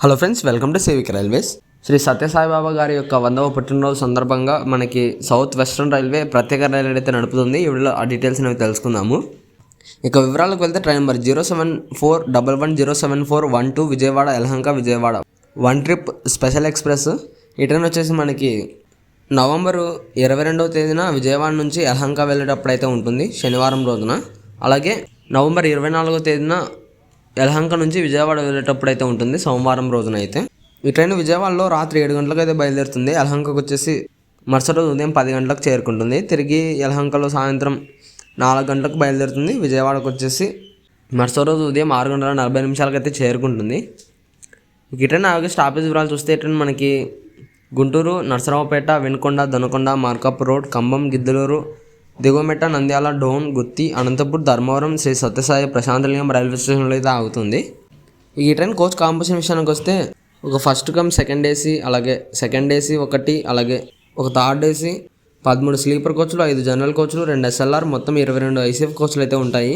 Hello friends welcome to సేవిక్ railways. Shri Sathya Sai Baba గారి యొక్క వందవ పుట్టినరోజు సందర్భంగా మనకి సౌత్ వెస్ట్రన్ రైల్వే ప్రత్యేక రైలు అయితే నడుపుతుంది. ఇవిలో వీడియోలో ఆ డీటెయిల్స్ అనేవి తెలుసుకుందాము. ఇక వివరాలకు వెళ్తే train number zero seven four double one zero seven four one two Vijayawada Yelahanka Vijayawada. One trip special express. ఈ ట్రైన్ వచ్చేసి మనకి నవంబరు ఇరవై రెండవ తేదీన విజయవాడ నుంచి యలహంక వెళ్ళేటప్పుడు అయితే ఉంటుంది శనివారం రోజున. అలాగే నవంబర్ ఇరవై నాలుగో తేదీన యలహంక నుంచి విజయవాడ వెళ్ళేటప్పుడు అయితే ఉంటుంది సోమవారం రోజున అయితే ఈ ట్రైన్ విజయవాడలో రాత్రి ఏడు గంటలకు అయితే బయలుదేరుతుంది. యలహంకకు వచ్చేసి మరుసటి రోజు ఉదయం పది గంటలకు చేరుకుంటుంది. తిరిగి యలహంకలో సాయంత్రం నాలుగు గంటలకు బయలుదేరుతుంది. విజయవాడకు వచ్చేసి మరుసటి రోజు ఉదయం ఆరు గంటల నలభై నిమిషాలకు అయితే చేరుకుంటుంది. ఈ ట్రైన్ అలాగే స్టాపేజ్ వివరాలు చూస్తే ట్రైన్ మనకి గుంటూరు నరసరావుపేట వెనుకొండ దొనకొండ మార్కప్ రోడ్ ఖమ్మం గిద్దలూరు దిగువమెట్ట నంద్యాల డోన్ గుత్తి అనంతపూర్ ధర్మవరం శ్రీ సత్యసాయి ప్రశాంతలింగం రైల్వే స్టేషన్లో అయితే ఆగుతుంది. ఈ ట్రైన్ కోచ్ కాంపోజిషన్ విషయానికి వస్తే ఒక ఫస్ట్ కమ్ సెకండ్ ఏసీ అలాగే సెకండ్ ఏసీ ఒకటి అలాగే ఒక థర్డ్ ఏసీ పదమూడు స్లీపర్ కోచ్లు ఐదు జనరల్ కోచ్లు రెండు ఎస్ఎల్ఆర్ మొత్తం ఇరవై రెండు ఐసీఎఫ్ కోచ్లు అయితే ఉంటాయి.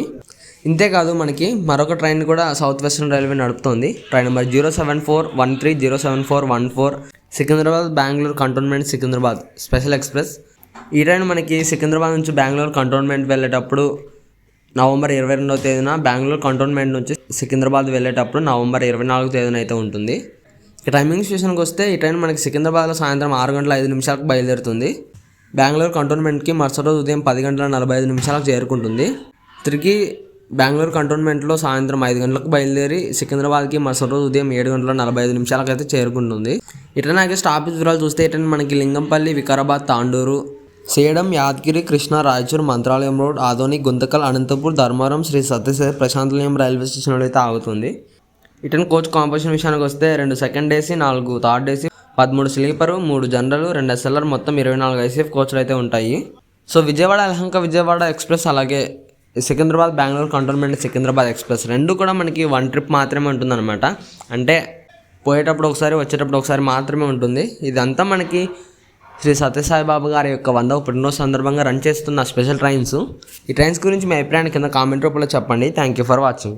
ఇంతేకాదు మనకి మరొక ట్రైన్ కూడా సౌత్ వెస్టర్న్ రైల్వే నడుపుతోంది. Train number zero seven four one three zero seven four one four Secunderabad Bengaluru cantonment Secunderabad special express. ఈ ట్రైన్ మనకి సికింద్రాబాద్ నుంచి బెంగళూరు కంటోన్మెంట్ వెళ్ళేటప్పుడు నవంబర్ ఇరవై రెండవ తేదీన బెంగళూరు కంటోన్మెంట్ నుంచి సికింద్రాబాద్ వెళ్ళేటప్పుడు నవంబర్ ఇరవై నాలుగు తేదీన అయితే ఉంటుంది. టైమింగ్ స్టేషన్కి వస్తే ఈ ట్రైన్ మనకి సికింద్రాబాద్లో సాయంత్రం ఆరు గంటల ఐదు నిమిషాలకు బయలుదేరుతుంది. బెంగళూరు కంటోన్మెంట్కి మరుసటి రోజు ఉదయం పది గంటల నలభై ఐదు నిమిషాలకు చేరుకుంటుంది. తిరిగి బెంగళూరు కంటోన్మెంట్లో సాయంత్రం ఐదు గంటలకు బయలుదేరి సికింద్రాబాద్కి మరుసటి రోజు ఉదయం ఏడు గంటల నలభై ఐదు నిమిషాలకు అయితే చేరుకుంటుంది ఇట్లా అయితే స్టాపేజ్ వివరాలు చూస్తే ఇటన్ మనకి లింగంపల్లి వికారాబాద్ తాండూరు సేడం యాదగిరి కృష్ణ రాయచూర్ మంత్రాలయం రోడ్ ఆదోని గుంతకల్ అనంతపూర్ ధర్మవరం శ్రీ సత్యసాయి ప్రశాంతలయం రైల్వే స్టేషన్లో అయితే ఆగుతుంది. ఇటన్ కోచ్ కాంపిటీషన్ విషయానికి వస్తే రెండు సెకండ్ ఏసీ నాలుగు థర్డ్ ఏసీ పదమూడు స్లీపరు మూడు జనరల్ రెండు ఎస్ఎల్ఆర్ మొత్తం ఇరవై నాలుగు ఐసీఎఫ్ కోచ్లు అయితే ఉంటాయి. సో విజయవాడ అలహంక విజయవాడ ఎక్స్ప్రెస్ అలాగే సికింద్రాబాద్ బెంగళూరు కంటోన్మెంట్ సికింద్రాబాద్ ఎక్స్ప్రెస్ రెండు కూడా మనకి వన్ ట్రిప్ మాత్రమే ఉంటుందన్నమాట. అంటే పోయేటప్పుడు ఒకసారి వచ్చేటప్పుడు ఒకసారి మాత్రమే ఉంటుంది. ఇదంతా మనకి శ్రీ సత్యసాయి బాబా గారి యొక్క వంద పుట్టినరోజు సందర్భంగా రన్ చేస్తున్న స్పెషల్ ట్రైన్స్. ఈ ట్రైన్స్ గురించి మీ అభిప్రాయాన్ని కింద కామెంట్ రూపంలో చెప్పండి. Thank you for watching